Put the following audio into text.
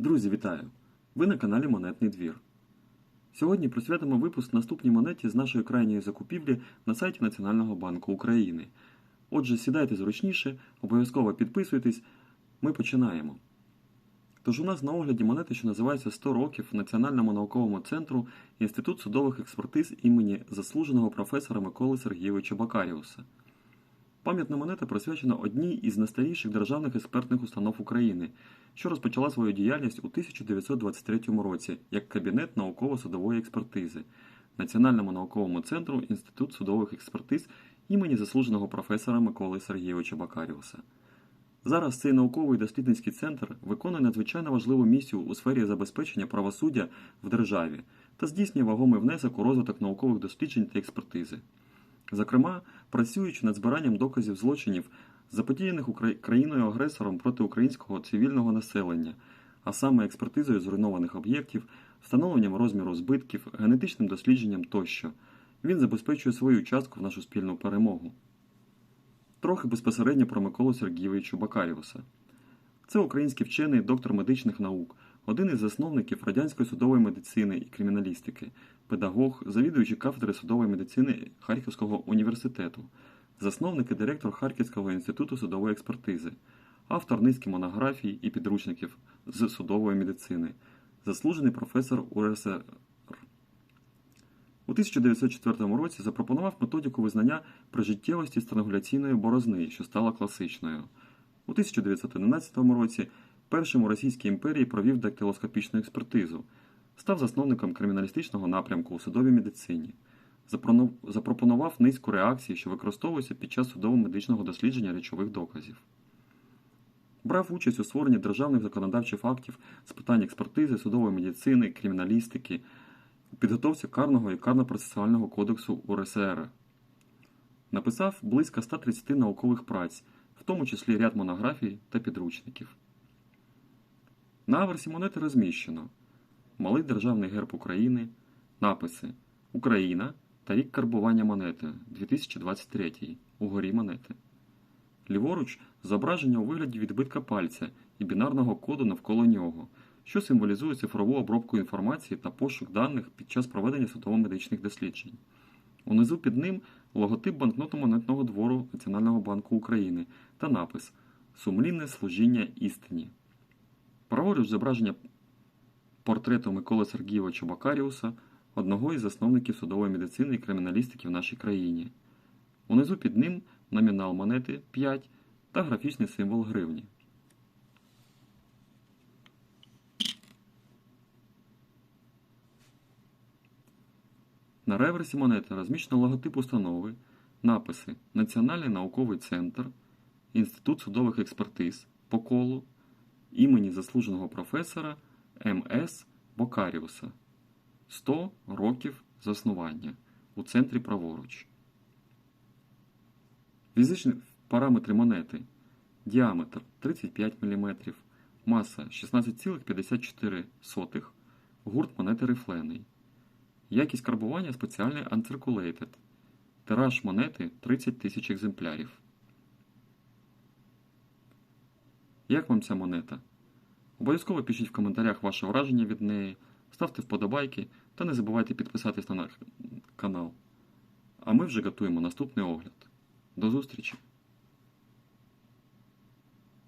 Друзі, вітаю! Ви на каналі Монетний двір. Сьогодні присвятимо випуск наступній монеті з нашої крайньої закупівлі на сайті Національного банку України. Отже, сідайте зручніше, обов'язково підписуйтесь. Ми починаємо. Тож у нас на огляді монети, що називається 100 років Національному науковому центру Інститут судових експертиз імені заслуженого професора Миколи Сергійовича Бакаріуса. Пам'ятна монета присвячена одній із найстаріших державних експертних установ України, що розпочала свою діяльність у 1923 році як Кабінет науково-судової експертизи Національному науковому центру Інститут судових експертиз імені заслуженого професора Миколи Сергійовича Бакаріуса. Зараз цей науковий дослідницький центр виконує надзвичайно важливу місію у сфері забезпечення правосуддя в державі та здійснює вагомий внесок у розвиток наукових досліджень та експертизи. Зокрема, працюючи над збиранням доказів злочинів, заподіяних країною-агресором проти українського цивільного населення, а саме експертизою зруйнованих об'єктів, встановленням розміру збитків, генетичним дослідженням тощо, він забезпечує свою частку в нашу спільну перемогу. Трохи безпосередньо про Миколу Сергійовича Бакаріуса. Це український вчений доктор медичних наук, один із засновників радянської судової медицини і криміналістики, педагог, завідуючий кафедри судової медицини Харківського університету, засновник і директор Харківського інституту судової експертизи, автор низки монографій і підручників з судової медицини, заслужений професор УРСР. У 1904 році запропонував методику визнання прижиттєвості странгуляційної борозни, що стала класичною. У 1911 році першим у Російській імперії провів дактилоскопічну експертизу, став засновником криміналістичного напрямку у судовій медицині, запропонував низку реакцій, що використовуються під час судово-медичного дослідження речових доказів. Брав участь у створенні державних законодавчих актів з питань експертизи, судової медицини, криміналістики, підготовці карного і карно-процесуального кодексу УРСР. Написав близько 130 наукових праць, в тому числі ряд монографій та підручників. На аверсі монети розміщено Малий державний герб України, написи Україна та рік карбування монети 2023 угорі монети. Ліворуч зображення у вигляді відбитка пальця і бінарного коду навколо нього, що символізує цифрову обробку інформації та пошук даних під час проведення судово-медичних досліджень. Унизу під ним логотип банкнотно-монетного двору Національного банку України та напис Сумлінне служіння істині. Праворуч зображення портрету Миколи Сергійовича Бакаріуса, одного із засновників судової медицини і криміналістики в нашій країні. Унизу під ним номінал монети 5 та графічний символ гривні. На реверсі монети розміщено логотип установи, написи Національний науковий центр, Інститут судових експертиз по колу імені заслуженого професора М.С. Бокаріуса 100 років заснування у центрі праворуч. Фізичні параметри монети. Діаметр 35 мм, маса 16,54, гурт монети рифлений. Якість карбування спеціальний Uncirculated. Тираж монети 30 тисяч екземплярів. Як вам ця монета? Обов'язково пишіть в коментарях ваше враження від неї, ставте вподобайки та не забувайте підписатись на наш канал. А ми вже готуємо наступний огляд. До зустрічі!